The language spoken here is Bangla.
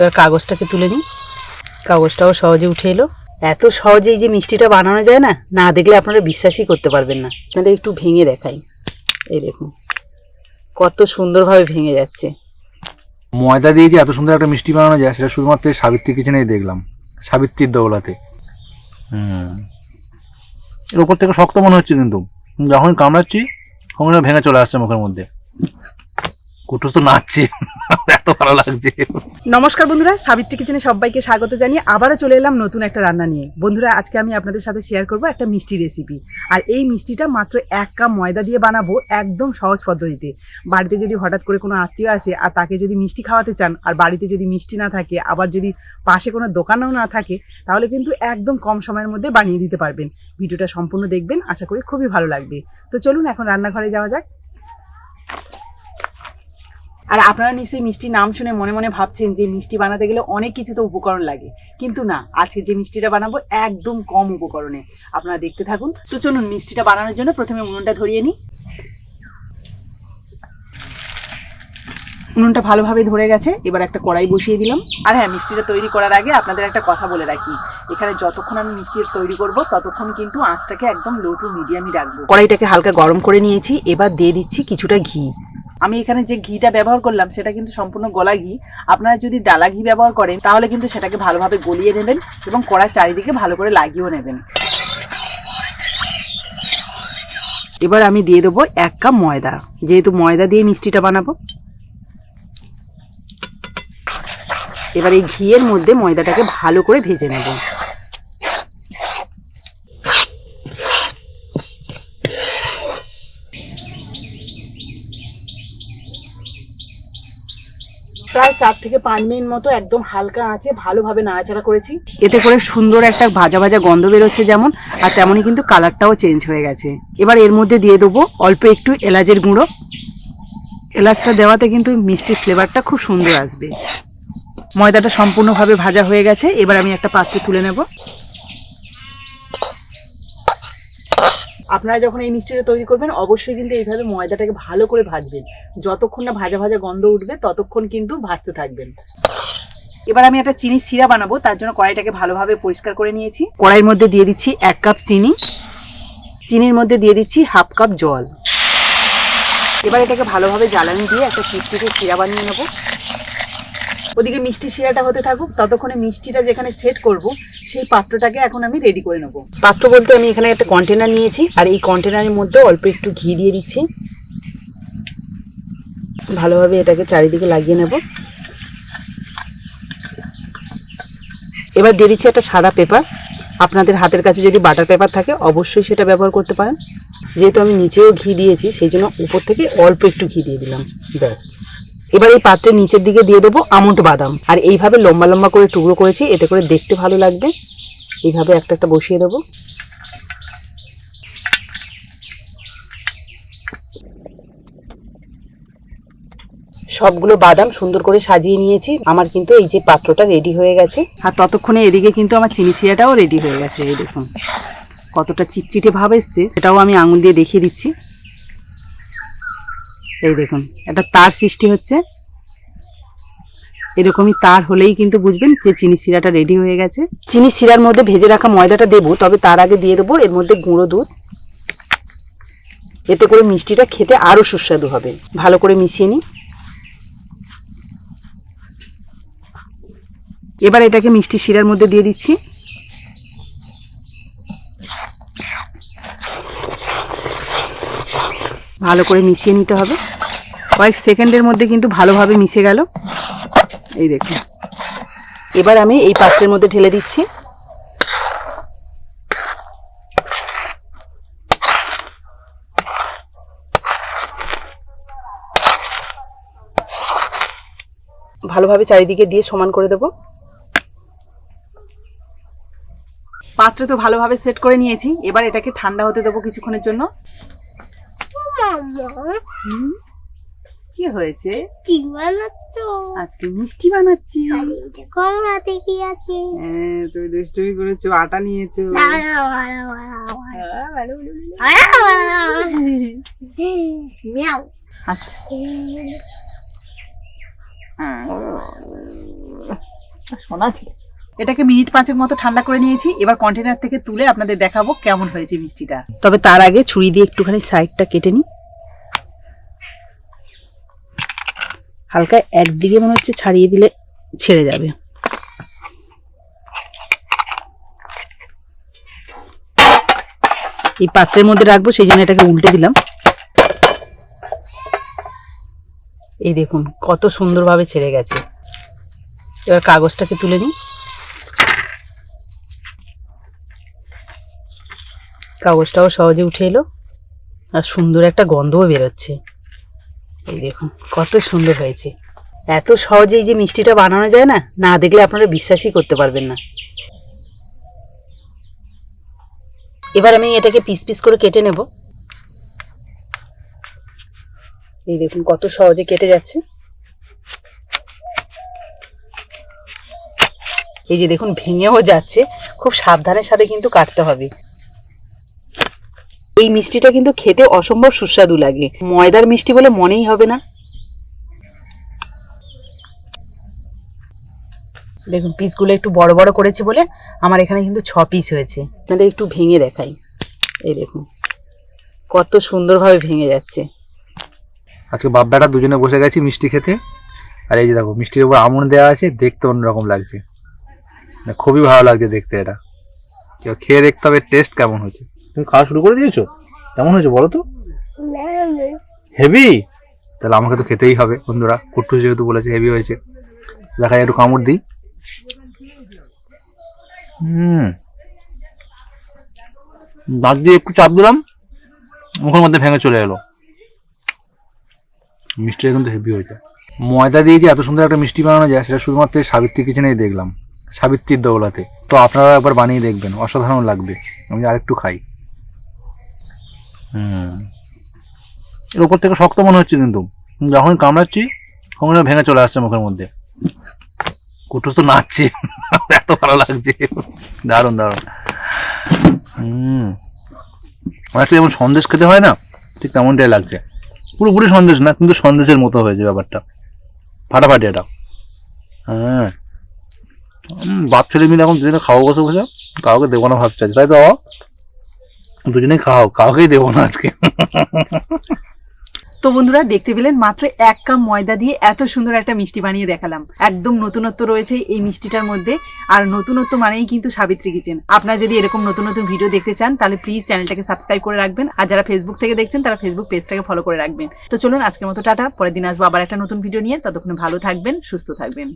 এবার কাগজটাকে তুলে নিই। কাগজটাও সহজে উঠে এলো। এত সহজেই যে মিষ্টিটা বানানো যায় না না দেখলে আপনারা বিশ্বাসই করতে পারবেন না। আপনাদের একটু ভেঙে দেখাই। এই দেখুন কত সুন্দরভাবে ভেঙে যাচ্ছে। ময়দা দিয়ে যে এত সুন্দর একটা মিষ্টি বানানো যায় সেটা শুধুমাত্র এই সাবিত্রী কিচেনেই দেখলাম সাবিত্রীর দৌলাতে। হুম। এর উপর থেকে শক্ত মনে হচ্ছে কিন্তু। যখন কামড়াচ্ছি তখন এটা ভেঙে চলে আসছে মুখের মধ্যে। কুটুস তো নাচছে। এত ভালো লাগছে। নমস্কার বন্ধুরা, সাবিত্রী কিচেনে সবাইকে স্বাগত জানিয়ে আবারও চলে এলাম নতুন একটা রান্না নিয়ে। বন্ধুরা, আজকে আমি আপনাদের সাথে শেয়ার করব একটা মিষ্টি রেসিপি আর এই মিষ্টিটা মাত্র এক কাপ ময়দা দিয়ে বানাবো একদম সহজ পদ্ধতিতে। বাড়িতে যদি হঠাৎ করে কোনো আত্মীয় আসে আর তাকে যদি মিষ্টি খাওয়াতে চান, আর বাড়িতে যদি মিষ্টি না থাকে, আবার যদি পাশে কোনো দোকানও না থাকে, তাহলে কিন্তু একদম কম সময়ের মধ্যে বানিয়ে দিতে পারবেন। ভিডিওটা সম্পূর্ণ দেখবেন, আশা করি খুবই ভালো লাগবে। তো চলুন এখন রান্নাঘরে যাওয়া যাক। আর আপনারা নিশ্চয়ই মিষ্টির নাম শুনে মনে মনে ভাবছেন যে মিষ্টি বানাতে গেলে অনেক কিছু তো উপকরণ লাগে। কিন্তু না, আজকে যে মিষ্টিটা বানাবো একদম কম উপকরণে। আপনারা দেখতে থাকুন। তো চলুন মিষ্টিটা বানানোর জন্য প্রথমে উনুনটা ধরিয়ে নিই। উনুনটা ভালোভাবে ধরে গেছে, এবার একটা কড়াই বসিয়ে দিলাম। আর হ্যাঁ মিষ্টিটা তৈরি করার আগে আপনাদের একটা কথা বলে রাখি। এখানে যতক্ষণ আমি মিষ্টি তৈরি করব, ততক্ষণ কিন্তু আঁচটাকে একদম লো টু মিডিয়ামই রাখব। কড়াইটাকে হালকা গরম করে নিয়েছি, এবার দিয়ে দিচ্ছি কিছুটা ঘি। আমি এখানে যে ঘিটা ব্যবহার করলাম, সেটা কিন্তু সম্পূর্ণ গলা ঘি। আপনারা যদি ডালা ঘি ব্যবহার করেন, তাহলে কিন্তু সেটাকে ভালোভাবে গলিয়ে নেবেন এবং কড়ার চারিদিকে ভালো করে লাগিয়েও নেবেন। এবার আমি দিয়ে দেবো এক কাপ ময়দা। যেহেতু ময়দা দিয়ে মিষ্টিটা বানাবো। এবার এই ঘিয়ের মধ্যে ময়দাটাকে ভালো করে ভেজে নেব। চার থেকে পাঁচ মিনিট মতো একদম হালকা আঁচে ভালোভাবে নাড়াচাড়া করেছি। এতে করে সুন্দর একটা ভাজা ভাজা গন্ধ বেরোচ্ছে যেমন, আর তেমনই কিন্তু কালারটাও চেঞ্জ হয়ে গেছে। এবার এর মধ্যে দিয়ে দেবো অল্প একটু এলাচের গুঁড়ো। এলাচটা দেওয়াতে কিন্তু মিষ্টির ফ্লেভারটা খুব সুন্দর আসবে। ময়দাটা সম্পূর্ণভাবে ভাজা হয়ে গেছে, এবার আমি একটা পাত্রে তুলে নেব। আপনারা যখন এই মিষ্টিটা তৈরি করবেন, অবশ্যই কিন্তু এইভাবে ময়দাটাকে ভালো করে ভাজবেন। যতক্ষণ না ভাজা ভাজা গন্ধ উঠবে, ততক্ষণ কিন্তু ভাজতে থাকবেন। এবার আমি একটা চিনির সিরা বানাবো, তার জন্য কড়াইটাকে ভালোভাবে পরিষ্কার করে নিয়েছি। কড়াইয়ের মধ্যে দিয়ে দিচ্ছি এক কাপ চিনি। চিনির মধ্যে দিয়ে দিচ্ছি হাফ কাপ জল। এবার এটাকে ভালোভাবে জ্বালানি দিয়ে একটা চিটচিটে শিরা বানিয়ে নেব। ওদিকে মিষ্টি শিরাটা হতে থাকুক, ততক্ষণে মিষ্টিটা যেখানে সেট করব, সেই পাত্রটাকে এখন আমি রেডি করে নেব। পাত্র বলতে আমি এখানে একটা কন্টেনার নিয়েছি, আর এই কন্টেনারের মধ্যে অল্প একটু ঘি দিয়ে দিচ্ছি। ভালোভাবে এটাকে চারিদিকে লাগিয়ে নেব। এবার দিয়ে দিচ্ছি একটা সাদা পেপার আপনাদের হাতের কাছে যদি বাটার পেপার থাকে, অবশ্যই সেটা ব্যবহার করতে পারেন। যেহেতু আমি নিচেও ঘি দিয়েছি, সেই জন্য উপর থেকে অল্প একটু ঘি দিয়ে দিলাম, ব্যাস। এবার এই পাত্রের নিচের দিকে দিয়ে দেবো আমন্ড বাদাম। আর এইভাবে লম্বা লম্বা করে টুকরো করেছি, এতে করে দেখতে ভালো লাগবে। এইভাবে একটা একটা বসিয়ে দেবো। সবগুলো বাদাম সুন্দর করে সাজিয়ে নিয়েছি। আমার কিন্তু এই যে পাত্রটা রেডি হয়ে গেছে। আর ততক্ষণে এদিকে কিন্তু আমার চিনি শিরাটাও রেডি হয়ে গেছে, এই দেখুন। কতটা চিটচিটে ভাব এসছে, সেটাও আমি আঙুল দিয়ে দেখিয়ে দিচ্ছি। এই দেখুন, একটা তার সৃষ্টি হচ্ছে। এরকমই তার হলেই কিন্তু বুঝবেন যে চিনি শিরাটা রেডি হয়ে গেছে। চিনি শিরার মধ্যে ভেজে রাখা ময়দাটা দেবো, তবে তার আগে দিয়ে দেবো এর মধ্যে গুঁড়ো দুধ। এতে করে মিষ্টিটা খেতে আরও সুস্বাদু হবে। ভালো করে মিশিয়ে নিই। এবার এটাকে মিষ্টি শিরার মধ্যে দিয়ে দিচ্ছি। ভালো করে মিশিয়ে নিতে হবে। কয়েক সেকেন্ডের মধ্যে কিন্তু ভালোভাবে মিশে গেল। এই দেখুন। এবার আমি এই পাত্রের মধ্যে ঢেলে দিচ্ছি। ভালোভাবে চারিদিকে দিয়ে সমান করে দেব। পাত্র তো ভালোভাবে সেট করে নিয়েছি। এবার এটাকে ঠান্ডা হতে দেবো কিছুক্ষণের জন্য। কি হয়েছে কি বানাচ্ছ আজকে মিষ্টি বানাচ্ছি কম রাতে কি আছে হ্যাঁ তুমি দুষ্টুমি করেছ আটা নিয়েছো মিয়াও আচ্ছা। শোনা ছিল এটাকে মিনিট পাঁচের মতো ঠান্ডা করে নিয়েছি এবার কন্টেনার থেকে তুলে আপনাদের দেখাবো কেমন হয়েছে মিষ্টিটা তবে তার আগে ছুরি দিয়ে একটুখানি সাইডটা কেটে নিই হালকা একদিকে মনে হচ্ছে ছাড়িয়ে দিলে ছেড়ে যাবে। এই পাত্রের মধ্যে রাখব, সেই জন্য এটাকে উল্টে দিলাম। এই দেখুন, কত সুন্দরভাবে ছেড়ে গেছে। এবার কাগজটাকে তুলে নিই। কাগজটাও সহজে উঠে এলো, আর সুন্দর একটা গন্ধও বেরোচ্ছে। এই দেখুন, কত সুন্দর হয়েছে। এত সহজেই যে মিষ্টিটা বানানো যায় না না দেখলে আপনারা বিশ্বাসই করতে পারবেন না। এবার আমি এটাকে পিস পিস করে কেটে নেব। এই দেখুন, কত সহজে কেটে যাচ্ছে। এই যে দেখুন, ভেঙেও যাচ্ছে। খুব সাবধানের সাথে কিন্তু কাটতে হবে। এই মিষ্টিটা কিন্তু খেতে অসম্ভব সুস্বাদু লাগে। ময়দার মিষ্টি বলে মনেই হবে না। দেখুন পিসগুলো একটু বড় বড় করেছি বলে আমার এখানে কিন্তু ছ পিস হয়েছে। আপনাদের একটু ভেঙে দেখাই। এই দেখুন কত সুন্দরভাবে ভেঙে যাচ্ছে। আজকে বাপ বেটা দুজনে বসে গেছি মিষ্টি খেতে। আর এই যে দেখো মিষ্টির উপর আমন দেওয়া আছে দেখতে অন্যরকম লাগছে। মানে খুবই ভালো লাগছে দেখতে এটা। কেউ খেয়ে দেখতে হবে টেস্ট কেমন হয়েছে তুমি খাওয়া শুরু করে দিয়েছ? কেমন হয়েছে বলো তো? হেভি তাহলে আমাকে তো খেতেই হবে বন্ধুরা। কুট্টু যেহেতু বলেছে হেভি হয়েছে। দেখা যায় একটু কামড় দিই। হুম। দাঁত দিয়ে একটু চাপ দিলাম। মুখের মধ্যে ভেঙে চলে এলো। মিষ্টিটা কিন্তু হেভি হয়েছে। ময়দা দিয়ে যে এত সুন্দর একটা মিষ্টি বানানো যায়, সেটা শুধুমাত্র সাবিত্রী কিচেনেই দেখলাম। সাবিত্রীর দৌলাতে তো আপনারা একবার বানিয়ে দেখবেন। অসাধারণ লাগবে। আমি আরেকটু খাই। এর উপর থেকে শক্ত মনে হচ্ছে কিন্তু। যখন কামড়াচ্ছি তখন ভেঙে চলে আসছে মুখের মধ্যে। কুটুস তো নাচছে। এত ভালো লাগছে। দারুণ দারুণ। হুম। অনেকটা যেমন সন্দেশ খেতে হয় না, ঠিক তেমনটাই লাগছে। পুরোপুরি সন্দেশ না, কিন্তু সন্দেশের মতো হয়েছে ব্যাপারটা। ফাটাফাটি এটা। হ্যাঁ। বাপ ছেলে মিলে এখন দুজনে খাওয়া বসে বসে, কাউকে দেবো না ভাবছে। তাই তো দুজনেই খাও কাউকেই দেবো না আজকে। তো বন্ধুরা দেখতে পেলেন মাত্র এক কাপ ময়দা দিয়ে এত সুন্দর একটা মিষ্টি বানিয়ে দেখালাম। একদম নতুনত্ব রয়েছে এই মিষ্টিটার মধ্যে। আর নতুনত্ব মানেই কিন্তু সাবিত্রী কিচেন। আপনারা যদি এরকম নতুন নতুন ভিডিও দেখতে চান তাহলে প্লিজ চ্যানেলটাকে সাবস্ক্রাইব করে রাখবেন। আর যারা ফেসবুক থেকে দেখছেন তারা ফেসবুক পেজটাকে ফলো করে রাখবেন। তো চলুন আজকের মতো টাটা পরের দিন আসব আবার একটা নতুন ভিডিও নিয়ে। ততক্ষণ ভালো থাকবেন সুস্থ থাকবেন।